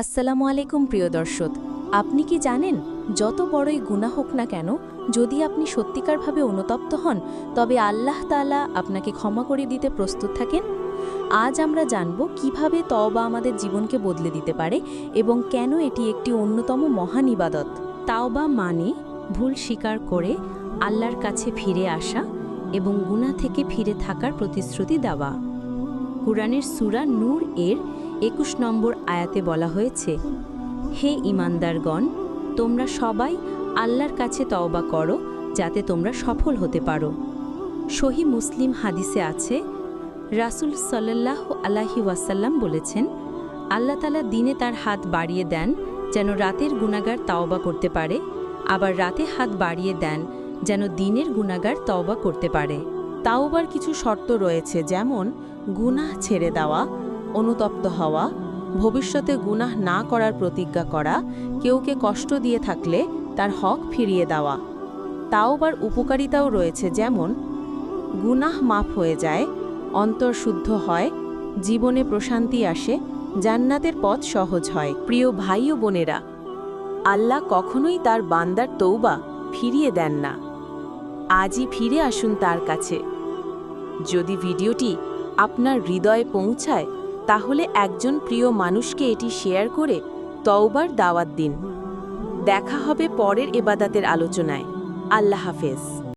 আসসালামু আলাইকুম প্রিয় দর্শক, আপনি কি জানেন যত বড়ই গুণা হোক না কেন, যদি আপনি সত্যিকারভাবে অনুতপ্ত হন, তবে আল্লাহ তাআলা আপনাকে ক্ষমা করে দিতে প্রস্তুত থাকেন? আজ আমরা জানব কীভাবে তওবা আমাদের জীবনকে বদলে দিতে পারে এবং কেন এটি একটি অন্যতম মহান ইবাদত। তাওবা মানে ভুল স্বীকার করে আল্লাহর কাছে ফিরে আসা এবং গুণা থেকে ফিরে থাকার প্রতিশ্রুতি দেওয়া। কুরআনের সূরা নূর এর একুশ নম্বর আয়াতে বলা হয়েছে, হে ইমানদারগণ, তোমরা সবাই আল্লাহর কাছে তওবা করো যাতে তোমরা সফল হতে পারো। সহি মুসলিম হাদিসে আছে, রাসূল সাল্লাহ আলাহি ওয়াসাল্লাম বলেছেন, আল্লাহ তালা দিনে তার হাত বাড়িয়ে দেন যেন রাতের গুণাগার তাওবা করতে পারে, আবার রাতে হাত বাড়িয়ে দেন যেন দিনের গুণাগার তওবা করতে পারে। তাওবার কিছু শর্ত রয়েছে, যেমন, গুনাহ ছেড়ে দেওয়া অনুতপ্ত হওয়া, ভবিষ্যতে গুনাহ না করার প্রতিজ্ঞা করা কেউকে কষ্ট দিয়ে থাকলে তার হক ফিরিয়ে দেওয়া। তাও তাওবার উপকারিতাও রয়েছে যেমন, গুনাহ মাফ হয়ে যায়, অন্তর শুদ্ধ হয়, জীবনে প্রশান্তি আসে, জান্নাতের পথ সহজ হয়। প্রিয় ভাই ও বোনেরা, আল্লাহ কখনোই তার বান্দার তৌবা ফিরিয়ে দেন না। আজই ফিরে আসুন তার কাছে। যদি ভিডিওটি আপনার হৃদয়ে পৌঁছায় তাহলে একজন প্রিয় মানুষকে এটি শেয়ার করে তওবার দাওয়াত দিন। দেখা হবে পরের এবাদাতের আলোচনায়। আল্লাহ হাফেজ।